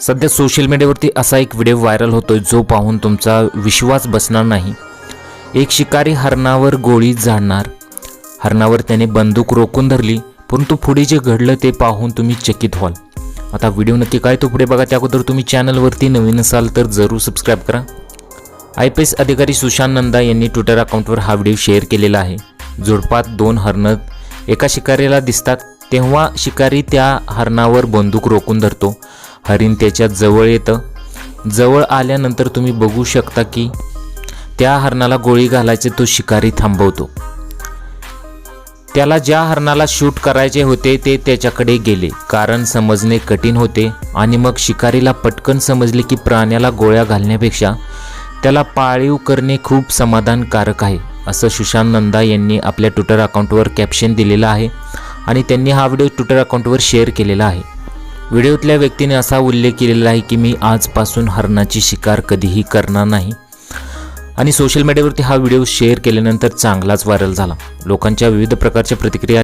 सध्या सोशल मीडियावरती असा एक व्हिडिओ व्हायरल होतोय जो पाहून तुमचा विश्वास बसणार नाही. एक शिकारी हरणावर गोळी झाडणार. हरणावर त्याने बंदूक रोखून धरली परंतु पुढे जे घडलं ते पाहून तुम्ही चकित व्हाल. आता व्हिडिओ नक्की काय तो पुढे बघा त्या अगोदर तुम्ही चॅनलवरती नवीन असाल तर जरूर सबस्क्राईब करा. आय पी एस अधिकारी सुशांत नंदा यांनी ट्विटर अकाउंटवर हा व्हिडिओ शेअर केलेला आहे. झुडपात दोन हरणं एका शिकारीला दिसतात तेव्हा शिकारी त्या हरणावर बंदूक रोखून धरतो. हरिण त्याच्याजवळ येतं. जवळ आल्यानंतर तुम्ही बघू शकता की त्या हरणाला गोळी घालायचे तो शिकारी थांबवतो. त्याला ज्या हरणाला शूट करायचे होते ते त्याच्याकडे गेले. कारण समजणे कठीण होते आणि मग शिकारीला पटकन समजले की प्राण्याला गोळ्या घालण्यापेक्षा त्याला पाळीव करणे खूप समाधानकारक आहे असं सुशांत नंदा यांनी आपल्या ट्विटर अकाउंटवर कॅप्शन दिलेलं आहे आणि त्यांनी हा व्हिडिओ ट्विटर अकाउंटवर शेअर केलेला आहे. व्हिडिओतल्या व्यक्तीने असा उल्लेख केलेला आहे की मी आजपासून हरणाची शिकार कधीही करणार नाही. आणि सोशल मीडियावरती हा व्हिडिओ शेअर केल्यानंतर चांगलाच व्हायरल झाला. लोकांच्या विविध प्रकारच्या प्रतिक्रिया